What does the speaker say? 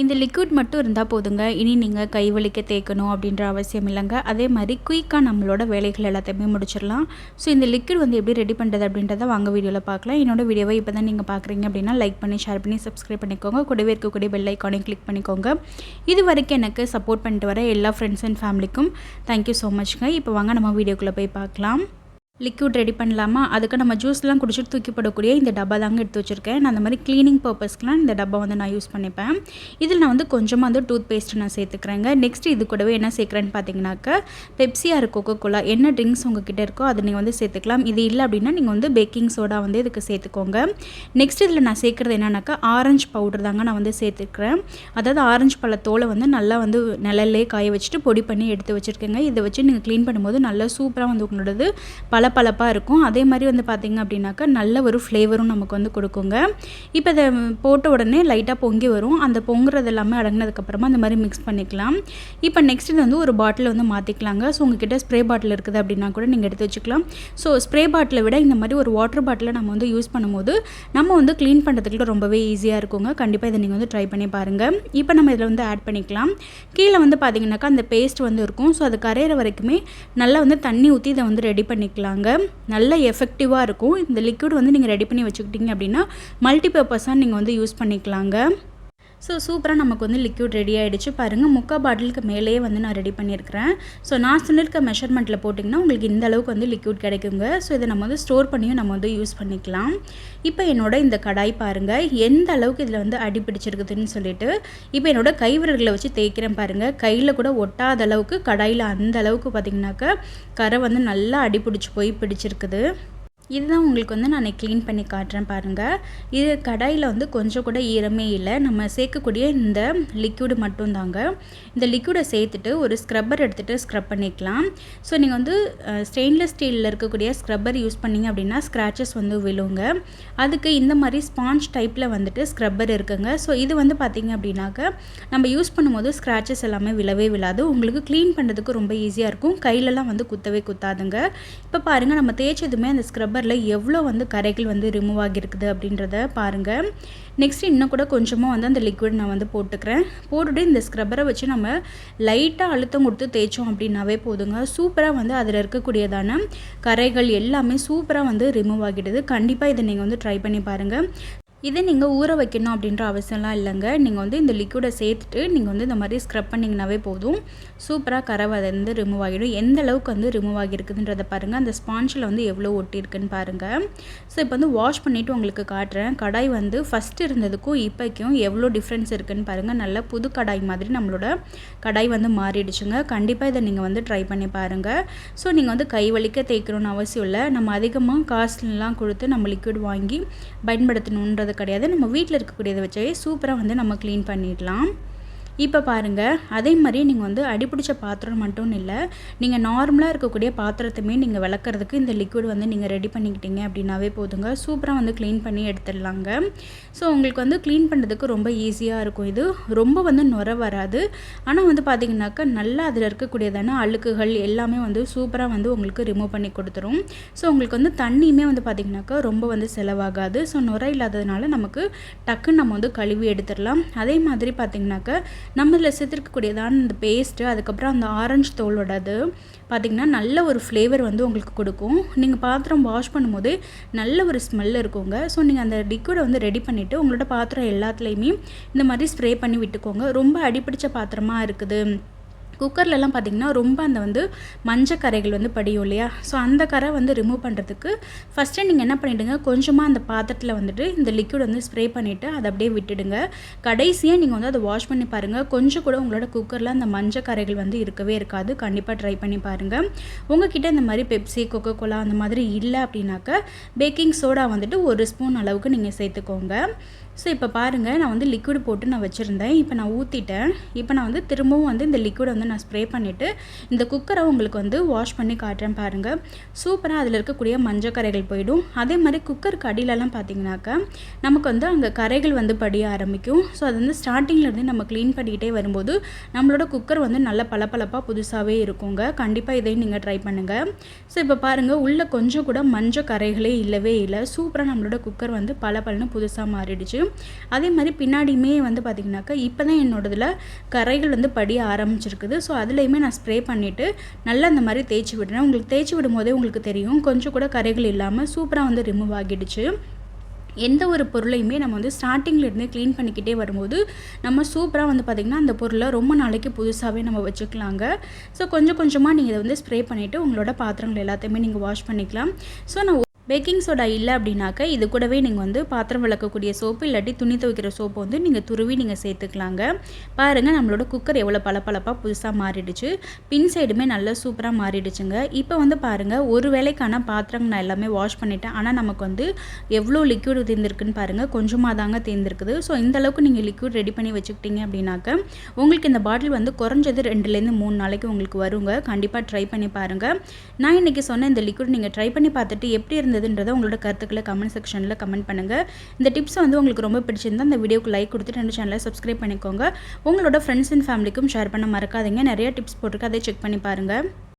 இந்த லிக்விட் மட்டும் இருந்தால் போதுங்க. இனி நீங்கள் கை வலிக்க தேய்க்கணும் அப்படின்ற அவசியம் இல்லைங்க. அதே மாதிரி குயிக்காக நம்மளோட வேலைகள் எல்லாத்தையுமே முடிச்சிடலாம். ஸோ இந்த லிக்விட் வந்து எப்படி ரெடி பண்ணுறது அப்படின்றத வாங்க வீடியோவில் பார்க்கலாம். என்னோடய வீடியோவை இப்போ தான் நீங்கள் பார்க்குறீங்க அப்படின்னா லைக் பண்ணி ஷேர் பண்ணி சப்ஸ்கிரைப் பண்ணிக்கோங்க. கூடவே இருக்கக்கூடிய பெல் ஐக்கானையும் கிளிக் பண்ணிக்கோங்க. இது வரைக்கும் எனக்கு சப்போர்ட் பண்ணிட்டு வர எல்லா ஃப்ரெண்ட்ஸ் அண்ட் ஃபேமிலிக்கும் தேங்க்யூ ஸோ மச்ங்க இப்போ வாங்க நம்ம வீடியோக்குள்ளே போய் பார்க்கலாம். லிக்யூட் ரெடி பண்ணலாமா? அதுக்கு நம்ம ஜூஸ்லாம் குடிச்சிட்டு தூக்கி போடக்கூடிய இந்த டப்பா தாங்க எடுத்து வச்சுருக்கேன். நான் அந்த மாதிரி க்ளீனிங் பர்பஸ்க்குலாம் இந்த டப்பா வந்து நான் யூஸ் பண்ணிப்பேன். இதில் நான் வந்து கொஞ்சமாக வந்து டூத் பேஸ்ட் நான் சேர்த்துக்கிறேங்க. நெக்ஸ்ட் இது கூடவே என்ன சேர்க்குறேன்னு பார்த்தீங்கன்னாக்கா பெப்சியா இருக்கு கோகோ கோலா என்ன ட்ரிங்க்ஸ் உங்ககிட்ட இருக்கோ அதை நீங்கள் வந்து சேர்த்துக்கலாம். இது இல்லை அப்படின்னா நீங்கள் வந்து பேக்கிங் சோடா வந்து இதுக்கு சேர்த்துக்கோங்க. நெக்ஸ்ட் இதில் நான் சேர்க்குறது என்னன்னாக்கா ஆரஞ்சு பவுடர் தாங்க நான் வந்து சேர்த்துக்கிறேன். அதாவது ஆரஞ்சு பழத்தோலை வந்து நல்லா வந்து நிழல்லே காய வச்சுட்டு பொடி பண்ணி எடுத்து வச்சுருக்கேங்க. இதை வச்சு நீங்கள் க்ளீன் பண்ணும்போது நல்லா சூப்பராக வந்து உங்களோடது பல பளபளப்பாக இருக்கும். அதே மாதிரி வந்து பார்த்திங்க அப்படின்னாக்கா நல்ல ஒரு ஃப்ளேவரும் நமக்கு வந்து கொடுக்குங்க. இப்போ இதை போட்ட உடனே லைட்டாக பொங்கி வரும். அந்த பொங்குறது எல்லாமே அடங்கினதுக்கப்புறமா அந்த மாதிரி மிக்ஸ் பண்ணிக்கலாம். இப்போ நெக்ஸ்ட் இது வந்து ஒரு பாட்டில் வந்து மாற்றிக்கலாங்க ஸோ உங்ககிட்ட ஸ்ப்ரே பாட்டில் இருக்குது அப்படின்னா கூட நீங்கள் எடுத்து வச்சுக்கலாம். ஸோ ஸ்ப்ரே பாட்டிலை விட இந்த மாதிரி ஒரு வாட்டர் பாட்டிலை நம்ம வந்து யூஸ் பண்ணும்போது நம்ம வந்து க்ளீன் பண்ணுறதுக்கு ரொம்பவே ஈஸியாக இருக்குங்க. கண்டிப்பாக இதை நீங்கள் வந்து ட்ரை பண்ணி பாருங்கள் இப்போ நம்ம இதில் வந்து ஆட் பண்ணிக்கலாம். கீழே வந்து பார்த்திங்கனாக்கா அந்த பேஸ்ட் வந்து இருக்கும். ஸோ அது கரையிற வரைக்குமே நல்லா வந்து தண்ணி ஊற்றி இதை வந்து ரெடி பண்ணிக்கலாங்க. நல்ல எஃபெக்டிவாக இருக்கும். இந்த லிக்விட் வந்து நீங்கள் ரெடி பண்ணி வச்சுக்கிட்டீங்க அப்படின்னா மல்டி பர்பஸாக நீங்கள் வந்து யூஸ் பண்ணிக்கலாங்க. ஸோ சூப்பராக நமக்கு வந்து லிக்யூட் ரெடி ஆகிடுச்சு பாருங்கள் முக்கால் பாட்டிலுக்கு மேலேயே வந்து நான் ரெடி பண்ணியிருக்கிறேன். ஸோ நான் சொல்லியிருக்க மெஷர்மெண்ட்டில் போட்டிங்கன்னா உங்களுக்கு இந்த அளவுக்கு வந்து லிக்யூட் கிடைக்குங்க. ஸோ இதை நம்ம வந்து ஸ்டோர் பண்ணியும் நம்ம வந்து யூஸ் பண்ணிக்கலாம். இப்போ என்னோட இந்த கடாய் பாருங்கள் எந்த அளவுக்கு இதில் வந்து அடி பிடிச்சிருக்குதுன்னு சொல்லிட்டு இப்போ என்னோட கைவிரல்களை வச்சு தேய்க்கிறேன் பாருங்கள் கையில் கூட ஒட்டாத அளவுக்கு கடாயில் அந்த அளவுக்கு பார்த்திங்கனாக்கா கரை வந்து நல்லா அடி பிடிச்சி போய் பிடிச்சிருக்குது. இதுதான் உங்களுக்கு வந்து நான் க்ளீன் பண்ணி காட்டுறேன் பாருங்கள் இது கடாயில் வந்து கொஞ்சம் கூட ஈரமே இல்லை. நம்ம சேர்க்கக்கூடிய இந்த லிக்யூடு மட்டும்தாங்க. இந்த லிக்யூடை சேர்த்துட்டு ஒரு ஸ்க்ரப்பர் எடுத்துகிட்டு ஸ்க்ரப் பண்ணிக்கலாம். ஸோ நீங்கள் வந்து ஸ்டெயின்லெஸ் ஸ்டீலில் இருக்கக்கூடிய ஸ்க்ரப்பர் யூஸ் பண்ணிங்க அப்படின்னா ஸ்க்ராச்சஸ் வந்து விழுங்க. அதுக்கு இந்த மாதிரி ஸ்பாஞ்ச் டைப்பில் வந்துட்டு ஸ்க்ரப்பர் இருக்குங்க. ஸோ இது வந்து பார்த்திங்க அப்படின்னாக்க நம்ம யூஸ் பண்ணும்போது ஸ்க்ராச்சஸ் எல்லாமே விழவே விழாது. உங்களுக்கு க்ளீன் பண்ணுறதுக்கு ரொம்ப ஈஸியாக இருக்கும். கையிலலாம் வந்து குத்தவே குத்தாதுங்க. இப்போ பாருங்கள் நம்ம தேய்ச்சதுமே அந்த ஸ்க்ரப்பர் ஹவரில் எவ்வளோ வந்து கரைகள் வந்து ரிமூவ் ஆகியிருக்குது அப்படின்றத பாருங்கள் நெக்ஸ்ட் இன்னும் கூட கொஞ்சமாக வந்து அந்த லிக்விட் நான் வந்து போட்டுக்கிறேன். போட்டுட்டு இந்த ஸ்க்ரப்பரை வச்சு நம்ம லைட்டாக அழுத்தம் கொடுத்து தேய்ச்சோம் அப்படின்னாவே போதுங்க. சூப்பராக வந்து அதில் இருக்கக்கூடியதான கரைகள் எல்லாமே சூப்பராக வந்து ரிமூவ் ஆகிடுது. கண்டிப்பாக இதை நீங்கள் வந்து ட்ரை பண்ணி பாருங்கள் இதை நீங்கள் ஊற வைக்கணும் அப்படின்ற அவசியம்லாம் இல்லைங்க. நீங்கள் வந்து இந்த லிக்விடை சேர்த்துட்டு நீங்கள் வந்து இந்த மாதிரி ஸ்க்ரப் பண்ணிங்கனாவே போதும். சூப்பராக கரை வந்து ரிமூவ் ஆகிடும். எந்த அளவுக்கு வந்து ரிமூவ் ஆகியிருக்குதுன்றதை பாருங்கள் அந்த ஸ்பான்ஜில் வந்து எவ்வளோ ஒட்டியிருக்குன்னு பாருங்கள் ஸோ இப்போ வந்து வாஷ் பண்ணிவிட்டு உங்களுக்கு காட்டுறேன். கடாய் வந்து ஃபஸ்ட்டு இருந்ததுக்கும் இப்போக்கும் எவ்வளோ டிஃப்ரென்ஸ் இருக்குதுன்னு பாருங்கள் நல்ல புது கடாய் மாதிரி நம்மளோட கடாய் வந்து மாறிடுச்சுங்க. கண்டிப்பாக இதை நீங்கள் வந்து ட்ரை பண்ணி பாருங்கள் ஸோ நீங்கள் வந்து கை வலிக்க தேய்க்கணும்னு அவசியம் இல்லை. நம்ம அதிகமாக காஸ்ட்லாம் கொடுத்து நம்ம லிக்விட் வாங்கி பயன்படுத்தணுன்றது கிடையாது. நம்ம வீட்டில் இருக்கக்கூடியதை வச்சே சூப்பராக வந்து நம்ம க்ளீன் பண்ணிடலாம். இப்போ பாருங்கள் அதே மாதிரி நீங்கள் வந்து அடிப்பிடிச்ச பாத்திரம் மட்டும் இல்லை நீங்கள் நார்மலாக இருக்கக்கூடிய பாத்திரத்தையுமே நீங்கள் விளக்குறதுக்கு இந்த லிக்விட் வந்து நீங்கள் ரெடி பண்ணிக்கிட்டீங்க அப்படின்னாவே போதுங்க. சூப்பராக வந்து க்ளீன் பண்ணி எடுத்துடலாங்க. ஸோ உங்களுக்கு வந்து க்ளீன் பண்ணுறதுக்கு ரொம்ப ஈஸியாக இருக்கும் இது. ரொம்ப வந்து நுர வராது. ஆனால் வந்து பார்த்திங்கனாக்கா நல்லா அதில் இருக்கக்கூடியதான அழுக்குகள் எல்லாமே வந்து சூப்பராக வந்து உங்களுக்கு ரிமூவ் பண்ணி கொடுத்துரும். ஸோ உங்களுக்கு வந்து தண்ணியுமே வந்து பார்த்திங்கனாக்கா ரொம்ப வந்து செலவாகாது. ஸோ நுர இல்லாததுனால நமக்கு டக்குன்னு நம்ம வந்து கழுவி எடுத்துடலாம். அதே மாதிரி பார்த்திங்கனாக்கா நம்ம இதில் சேர்த்துருக்கக்கூடியதான இந்த பேஸ்ட்டு அதுக்கப்புறம் அந்த ஆரஞ்சு தோலோடது பார்த்திங்கன்னா நல்ல ஒரு ஃப்ளேவர் வந்து உங்களுக்கு கொடுக்கும். நீங்கள் பாத்திரம் வாஷ் பண்ணும்போது நல்ல ஒரு ஸ்மெல் இருக்குங்க. ஸோ நீங்கள் அந்த லிக்விடை வந்து ரெடி பண்ணிவிட்டு உங்களோட பாத்திரம் எல்லாத்துலேயுமே இந்த மாதிரி ஸ்ப்ரே பண்ணி விட்டுக்கோங்க. ரொம்ப அடிப்பிடிச்ச பாத்திரமாக இருக்குது. குக்கர்லலாம் பார்த்திங்கன்னா ரொம்ப அந்த வந்து மஞ்சள் கரைகள் வந்து படியும் இல்லையா? ஸோ அந்த கரை வந்து ரிமூவ் பண்ணுறதுக்கு ஃபஸ்ட்டு நீங்கள் என்ன பண்ணிவிடுங்க கொஞ்சமாக அந்த பாத்திரத்தில் வந்துட்டு இந்த லிக்விட் வந்து ஸ்ப்ரே பண்ணிவிட்டு அதை அப்படியே விட்டுடுங்க. கடைசியாக நீங்கள் வந்து அதை வாஷ் பண்ணி பாருங்கள் கொஞ்சம் கூட உங்களோட குக்கரில் அந்த மஞ்சள் கரைகள் வந்து இருக்கவே இருக்காது. கண்டிப்பாக ட்ரை பண்ணி பாருங்கள் உங்ககிட்ட இந்த மாதிரி பெப்சி கொக்கோ கோலா அந்த மாதிரி இல்லை அப்படின்னாக்க பேக்கிங் சோடா வந்துட்டு ஒரு ஸ்பூன் அளவுக்கு நீங்கள் சேர்த்துக்கோங்க. ஸோ இப்போ பாருங்கள் நான் வந்து லிக்விட் போட்டு நான் வச்சுருந்தேன். இப்போ நான் ஊற்றிட்டேன் இப்போ நான் வந்து திரும்பவும் வந்து இந்த லிக்விடை வந்து நான் ஸ்ப்ரே பண்ணிவிட்டு இந்த குக்கரை உங்களுக்கு வந்து வாஷ் பண்ணி காட்டுறேன் பாருங்கள் சூப்பராக அதில் இருக்கக்கூடிய மஞ்சள் கரைகள் போயிடும். அதே மாதிரி குக்கருக்கு அடியிலலாம் பார்த்தீங்கன்னாக்கா நமக்கு வந்து அங்கே கரைகள் வந்து படிய ஆரம்பிக்கும். ஸோ அது வந்து ஸ்டார்டிங்லேருந்து நம்ம க்ளீன் பண்ணிக்கிட்டே வரும்போது நம்மளோட குக்கர் வந்து நல்ல பளபளப்பாக புதுசாகவே இருக்குங்க. கண்டிப்பாக இதையும் நீங்கள் ட்ரை பண்ணுங்கள் ஸோ இப்போ பாருங்கள் உள்ளே கொஞ்சம் கூட மஞ்சள் கரைகளே இல்லவே இல்லை. சூப்பராக நம்மளோட குக்கர் வந்து பல புதுசாக மாறிடுச்சு. அதே மாதிரி பின்னாடியுமே வந்து பார்த்திங்கனாக்கா இப்போ தான் என்னோடதில் கரைகள் வந்து படிய ஆரம்பிச்சிருக்குது. ஸோ அதுலேயுமே நான் ஸ்ப்ரே பண்ணிவிட்டு நல்லா அந்த மாதிரி தேய்ச்சி விடுறேன். உங்களுக்கு தேய்ச்சி விடும் போதே உங்களுக்கு தெரியும். கொஞ்சம் கூட கரைகள் இல்லாமல் சூப்பராக வந்து ரிமூவ் ஆகிடுச்சு. எந்த ஒரு பொருளையுமே நம்ம வந்து ஸ்டார்டிங்லேருந்தே க்ளீன் பண்ணிக்கிட்டே வரும்போது நம்ம சூப்பராக வந்து பார்த்திங்கன்னா அந்த பொருளை ரொம்ப நாளைக்கு புதுசாகவே நம்ம வச்சுக்கலாங்க. ஸோ கொஞ்சம் கொஞ்சமாக நீங்கள் இதை வந்து ஸ்ப்ரே பண்ணிவிட்டு உங்களோட பாத்திரங்கள் எல்லாத்தையுமே நீங்கள் வாஷ் பண்ணிக்கலாம். ஸோ நான் பேக்கிங் சோடா இல்லை அப்படின்னாக்க இது கூடவே நீங்கள் வந்து பாத்திரம் விளக்கக்கூடிய சோப்பு இல்லாட்டி துணி துவைக்கிற சோப்பு வந்து நீங்கள் துருவி நீங்கள் சேர்த்துக்கலாங்க. பாருங்கள் நம்மளோட குக்கர் எவ்வளோ பளபளப்பாக புதுசாக மாறிடுச்சு. பின் சைடுமே நல்லா சூப்பராக மாறிடுச்சுங்க. இப்போ வந்து பாருங்கள் ஒரு வேலைக்கான பாத்திரங்கள் நான் எல்லாமே வாஷ் பண்ணிட்டேன். ஆனால் நமக்கு வந்து எவ்வளோ லிக்யூட் தேர்ந்திருக்குன்னு பாருங்கள் கொஞ்சமாக தாங்க தேர்ந்திருக்குது. ஸோ இந்த அளவுக்கு நீங்கள் லிக்யூட் ரெடி பண்ணி வச்சுக்கிட்டீங்க அப்படின்னாக்க உங்களுக்கு இந்த பாட்டில் வந்து குறைஞ்சது ரெண்டுலேருந்து மூணு நாளைக்கு உங்களுக்கு வருங்க. கண்டிப்பாக ட்ரை பண்ணி பாருங்கள் நான் இன்றைக்கி சொன்ன இந்த லிக்யூட் நீங்கள் ட்ரை பண்ணி பார்த்துட்டு எப்படி இருந்தது? இருந்ததுன்றதை உங்களோட கருத்துக்களை கமெண்ட் செக்ஷனில் கமெண்ட் பண்ணுங்கள் இந்த டிப்ஸ் வந்து உங்களுக்கு ரொம்ப பிடிச்சிருந்தா இந்த வீடியோக்கு லைக் கொடுத்துட்டு ரெண்டு சேனலை சப்ஸ்கிரைப் பண்ணிக்கோங்க. உங்களோட ஃப்ரெண்ட்ஸ் அண்ட் ஃபேமிலிக்கும் ஷேர் பண்ண மறக்காதீங்க. நிறைய டிப்ஸ் போட்டிருக்கு. அதை செக் பண்ணி பாருங்கள்